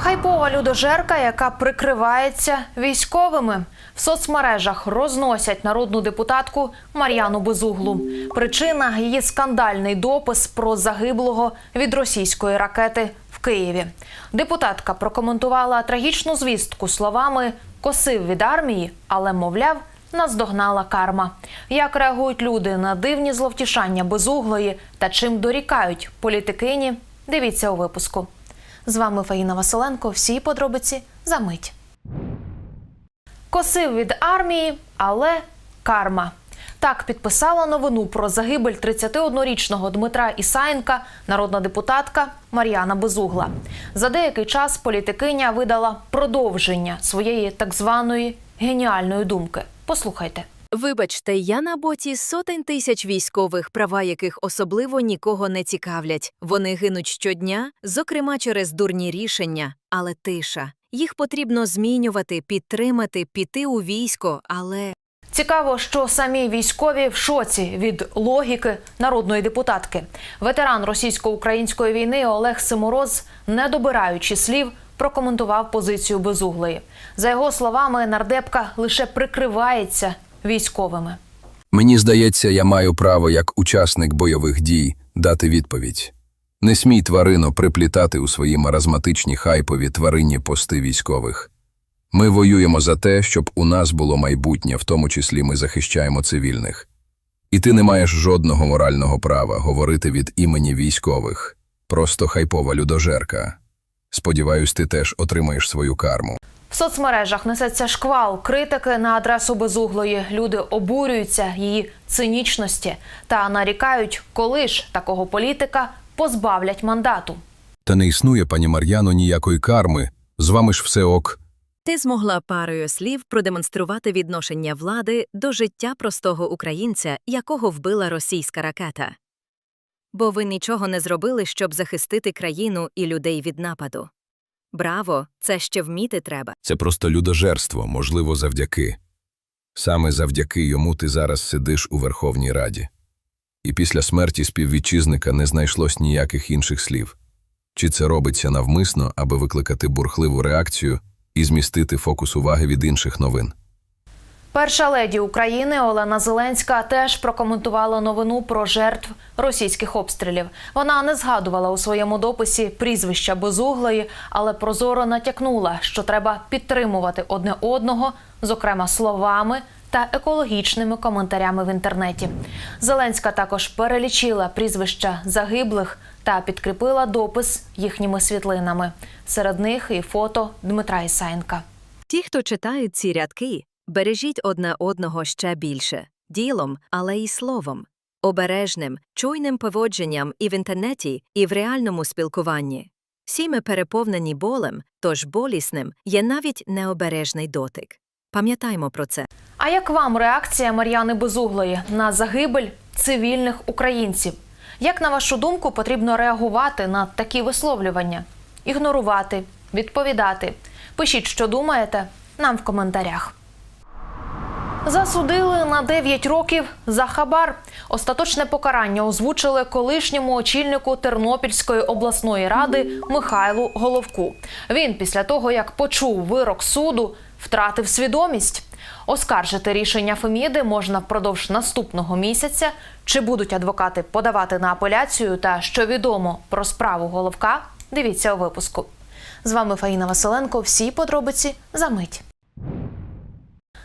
Хайпова людожерка, яка прикривається військовими. В соцмережах розносять народну депутатку Мар'яну Безуглу. Причина її скандальний допис про загиблого від російської ракети в Києві. Депутатка прокоментувала трагічну звістку словами косив від армії, але мовляв. Наздогнала карма. Як реагують люди на дивні зловтішання безуглої та чим дорікають політикині? Дивіться у випуску. З вами Фаїна Василенко. Всі подробиці за мить. Косив від армії, але карма. Так підписала новину про загибель 31-річного Дмитра Ісаєнка народна депутатка Мар'яна Безугла. За деякий час політикиня видала продовження своєї так званої геніальної думки. Послухайте. Вибачте, я на боці сотень тисяч військових, права яких особливо нікого не цікавлять. Вони гинуть щодня, зокрема через дурні рішення, але тиша. Їх потрібно змінювати, підтримати, піти у військо, але Цікаво, що самі військові в шоці від логіки народної депутатки. Ветеран російсько-української війни Олег Симороз, не добираючи слів, прокоментував позицію безуглої. За його словами, нардепка лише прикривається військовими. Мені здається, я маю право як учасник бойових дій дати відповідь. Не смій тварино приплітати у свої маразматичні хайпові тваринні пости військових. Ми воюємо за те, щоб у нас було майбутнє, в тому числі ми захищаємо цивільних. І ти не маєш жодного морального права говорити від імені військових. Просто хайпова людожерка. Сподіваюсь, ти теж отримаєш свою карму. В соцмережах несеться шквал критики на адресу безуглої. Люди обурюються її цинічності та нарікають, коли ж такого політика позбавлять мандату. Та не існує, пані Мар'яно, ніякої карми. З вами ж все ок. ти змогла парою слів продемонструвати відношення влади до життя простого українця, якого вбила російська ракета. Бо ви нічого не зробили, щоб захистити країну і людей від нападу. Браво, це ще вміти треба. Це просто людожерство, можливо, завдяки. Саме завдяки йому ти зараз сидиш у Верховній Раді. І після смерті співвітчизника не знайшлось ніяких інших слів. Чи це робиться навмисно, аби викликати бурхливу реакцію і змістити фокус уваги від інших новин? Перша леді України Олена Зеленська теж прокоментувала новину про жертв російських обстрілів. Вона не згадувала у своєму дописі прізвища безуглої, але прозоро натякнула, що треба підтримувати одне одного, зокрема словами та екологічними коментарями в інтернеті. Зеленська також перелічила прізвища загиблих та підкріпила допис їхніми світлинами. Серед них і фото Дмитра Ісаєнка. Ті, хто читають ці рядки, бережіть одне одного ще більше ділом, але й словом, обережним, чуйним поводженням і в інтернеті, і в реальному спілкуванні. Всі ми переповнені болем, тож болісним є навіть необережний дотик. Пам'ятаймо про це. А як вам реакція Мар'яни Безуглої на загибель цивільних українців? Як на вашу думку потрібно реагувати на такі висловлювання? Ігнорувати, відповідати? Пишіть, що думаєте, нам в коментарях. Засудили на 9 років за хабар. Остаточне покарання озвучили колишньому очільнику Тернопільської обласної ради Михайлу Головку. Він після того, як почув вирок суду, втратив свідомість. Оскаржити рішення Феміди можна впродовж наступного місяця. Чи будуть адвокати подавати на апеляцію та що відомо про справу Головка? Дивіться у випуску. З вами Фаїна Василенко. Всі подробиці за мить.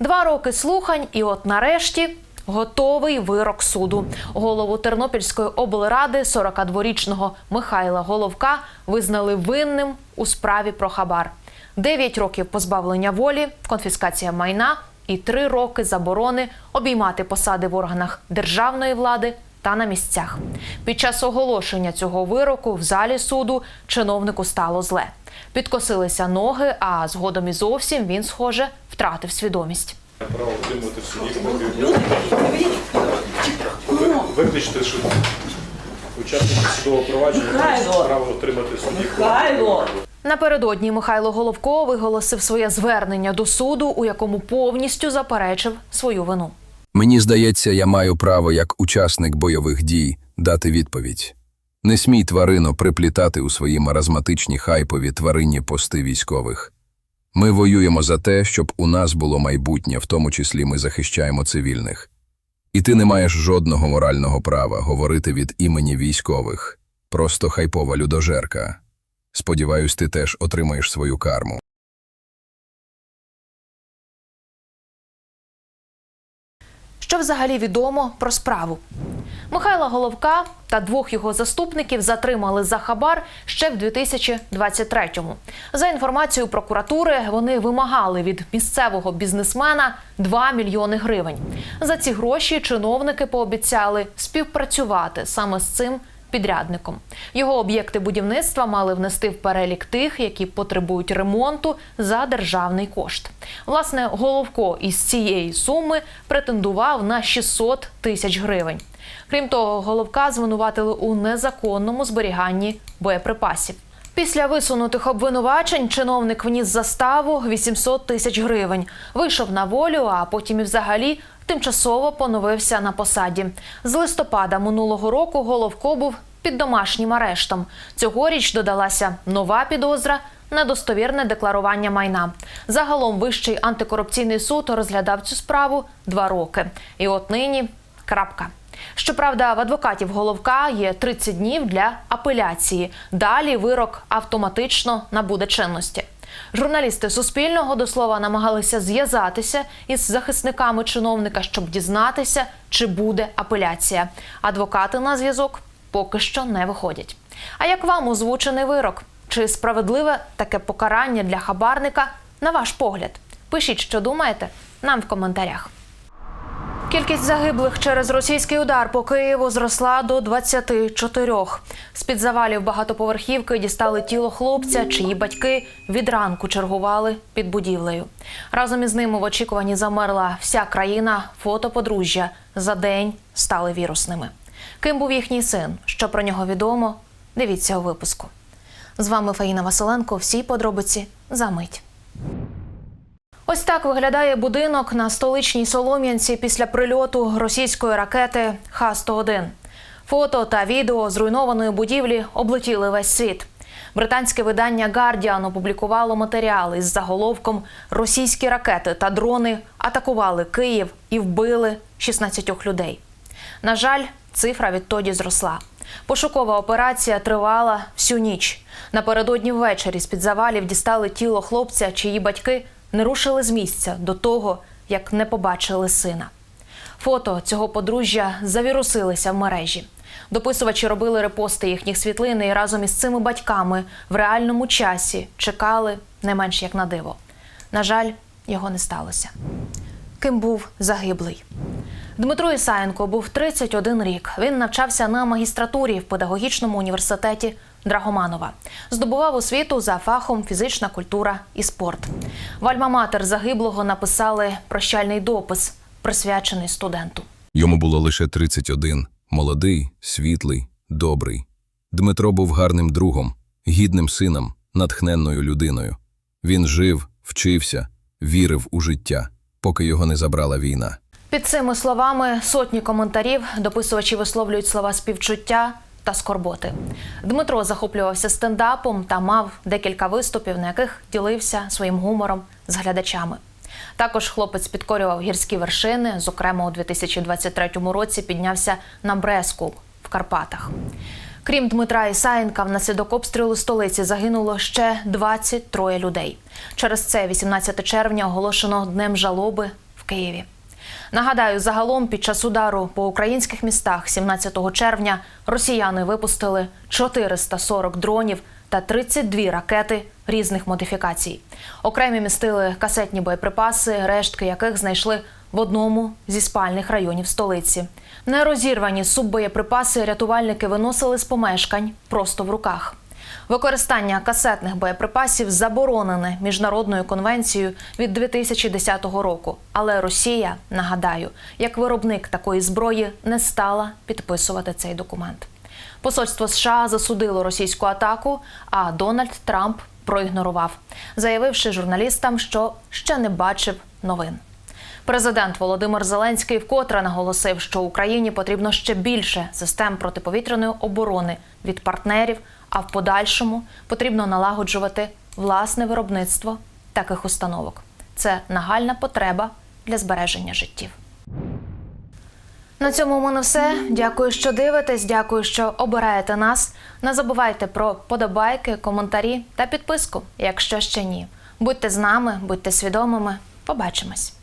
Два роки слухань, і от нарешті готовий вирок суду. Голову Тернопільської облради 42-річного Михайла Головка визнали винним у справі про хабар. Дев'ять років позбавлення волі, конфіскація майна і три роки заборони обіймати посади в органах державної влади та на місцях. Під час оголошення цього вироку в залі суду чиновнику стало зле. Підкосилися ноги, а згодом і зовсім він, схоже, втратив свідомість. право отримувати в суді. Виключити, що учасники судового провадження право отримати в суді. Михайло! Напередодні Михайло Головко виголосив своє звернення до суду, у якому повністю заперечив свою вину. Мені здається, я маю право як учасник бойових дій дати відповідь. Не смій тварино приплітати у свої маразматичні хайпові тваринні пости військових. Ми воюємо за те, щоб у нас було майбутнє, в тому числі ми захищаємо цивільних. І ти не маєш жодного морального права говорити від імені військових. Просто хайпова людожерка. Сподіваюсь, ти теж отримаєш свою карму. Що взагалі відомо про справу? Михайла Головка та двох його заступників затримали за хабар ще в 2023-му. За інформацією прокуратури, вони вимагали від місцевого бізнесмена 2 мільйони гривень. За ці гроші чиновники пообіцяли співпрацювати саме з цим підрядником. Його об'єкти будівництва мали внести в перелік тих, які потребують ремонту за державний кошт. Власне, Головко із цієї суми претендував на 600 тисяч гривень. Крім того, Головка звинуватили у незаконному зберіганні боєприпасів. Після висунутих обвинувачень чиновник вніс заставу 800 тисяч гривень. Вийшов на волю, а потім і взагалі тимчасово поновився на посаді. З листопада минулого року Головко був під домашнім арештом. Цьогоріч додалася нова підозра недостовірне декларування майна. Загалом Вищий антикорупційний суд розглядав цю справу два роки. І от нині крапка. Щоправда, в адвокатів Головка є 30 днів для апеляції. Далі вирок автоматично набуде чинності. Журналісти Суспільного до слова намагалися зв'язатися із захисниками чиновника, щоб дізнатися, чи буде апеляція. Адвокати на зв'язок поки що не виходять. А як вам озвучений вирок? Чи справедливе таке покарання для хабарника? На ваш погляд, пишіть, що думаєте, нам в коментарях. Кількість загиблих через російський удар по Києву зросла до 24. З-під завалів багатоповерхівки дістали тіло хлопця, чиї батьки від ранку чергували під будівлею. Разом із ними в очікуванні замерла вся країна. Фото подружжя за день стали вірусними. Ким був їхній син? Що про нього відомо? Дивіться у випуску. З вами Фаїна Василенко. Всі подробиці за мить. Ось так виглядає будинок на столичній Солом'янці після прильоту російської ракети Х-101. Фото та відео зруйнованої будівлі облетіли весь світ. Британське видання Guardian опублікувало матеріали з заголовком Російські ракети та дрони атакували Київ і вбили 16 людей. На жаль, цифра відтоді зросла. Пошукова операція тривала всю ніч. Напередодні ввечері з-під завалів дістали тіло хлопця, чиї батьки не рушили з місця до того, як не побачили сина. Фото цього подружжя завірусилися в мережі. Дописувачі робили репости їхніх світлин і разом із цими батьками в реальному часі чекали не менш як на диво. На жаль, його не сталося. Ким був загиблий? Дмитро Ісаєнко був 31 рік. Він навчався на магістратурі в педагогічному університеті Драгоманова. Здобував освіту за фахом фізична культура і спорт. В Альма-Матер загиблого написали прощальний допис, присвячений студенту. Йому було лише 31. Молодий, світлий, добрий. Дмитро був гарним другом, гідним сином, натхненною людиною. Він жив, вчився, вірив у життя, поки його не забрала війна. Під цими словами сотні коментарів дописувачі висловлюють слова співчуття та скорботи. Дмитро захоплювався стендапом та мав декілька виступів, на яких ділився своїм гумором з глядачами. Також хлопець підкорював гірські вершини. Зокрема, у 2023 році піднявся на Бреску в Карпатах. Крім Дмитра Ісаєнка, внаслідок обстрілу столиці загинуло ще 23 людей. Через це 18 червня оголошено днем жалоби в Києві. Нагадаю, загалом під час удару по українських містах 17 червня росіяни випустили 440 дронів та 32 ракети різних модифікацій. Окремі містили касетні боєприпаси, рештки яких знайшли в одному зі спальних районів столиці. Нерозірвані суббоєприпаси рятувальники виносили з помешкань просто в руках. Використання касетних боєприпасів заборонене міжнародною конвенцією від 2010 року. Але Росія, нагадаю, як виробник такої зброї не стала підписувати цей документ. Посольство США засудило російську атаку, а Дональд Трамп проігнорував, заявивши журналістам, що ще не бачив новин. Президент Володимир Зеленський вкотре наголосив, що Україні потрібно ще більше систем протиповітряної оборони від партнерів, а в подальшому потрібно налагоджувати власне виробництво таких установок. Це нагальна потреба для збереження життів. На цьому у мене все. Дякую, що дивитесь. Дякую, що обираєте нас. Не забувайте про подобайки, коментарі та підписку, якщо ще ні. Будьте з нами, будьте свідомими. Побачимось.